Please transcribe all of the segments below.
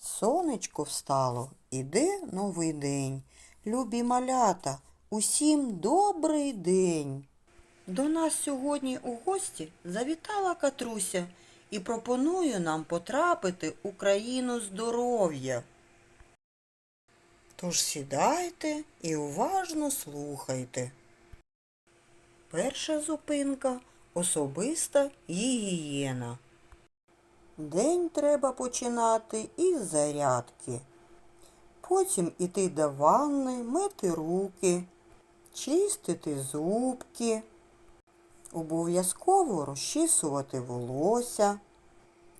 Сонечко встало, іде новий день. Любі малята, усім добрий день. До нас сьогодні у гості завітала Катруся і пропонує нам потрапити у країну здоров'я. Тож сідайте і уважно слухайте. Перша зупинка особиста гігієна. День треба починати із зарядки. Потім іти до ванни, мити руки, чистити зубки, обов'язково розчісувати волосся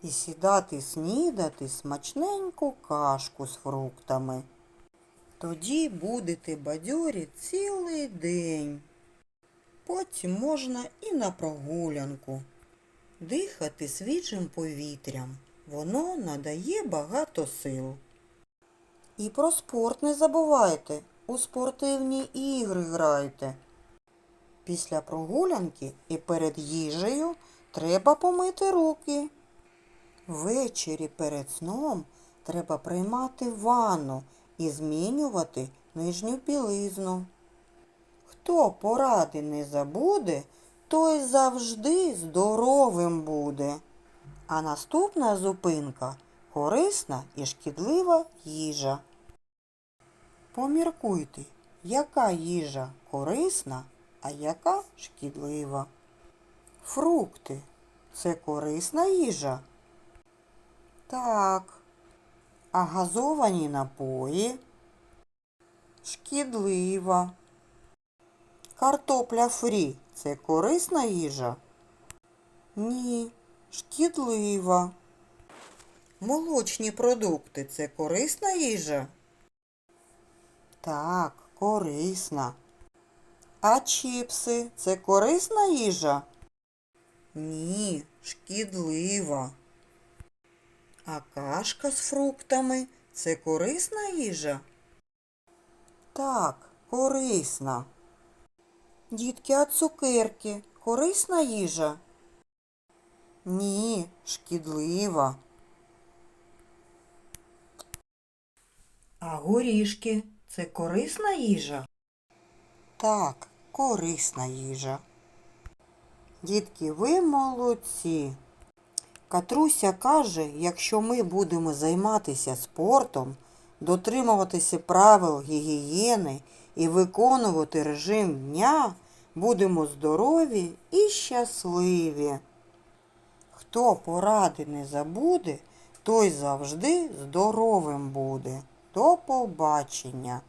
і сідати снідати смачненьку кашку з фруктами. Тоді будете бадьорі цілий день. Потім можна і на прогулянку. Дихати свіжим повітрям. Воно надає багато сил. І про спорт не забувайте. У спортивні ігри грайте. Після прогулянки і перед їжею треба помити руки. Ввечері перед сном треба приймати ванну і змінювати нижню білизну. Хто поради не забуде, той завжди здоровим буде. А наступна зупинка корисна і шкідлива їжа. Поміркуйте, яка їжа корисна, а яка шкідлива. Фрукти це корисна їжа? Так. А газовані напої? Шкідлива. Картопля фрі це корисна їжа? Ні, шкідлива. Молочні продукти це корисна їжа? Так, корисна. А чіпси це корисна їжа? Ні, шкідлива. А кашка з фруктами це корисна їжа? Так, корисна. Дітки, а цукерки корисна їжа? Ні, шкідлива. А горішки це корисна їжа? Так, корисна їжа. Дітки, ви молодці. Катруся каже, якщо ми будемо займатися спортом, дотримуватися правил гігієни і виконувати режим дня, будемо здорові і щасливі. Хто поради не забуде, той завжди здоровим буде. До побачення!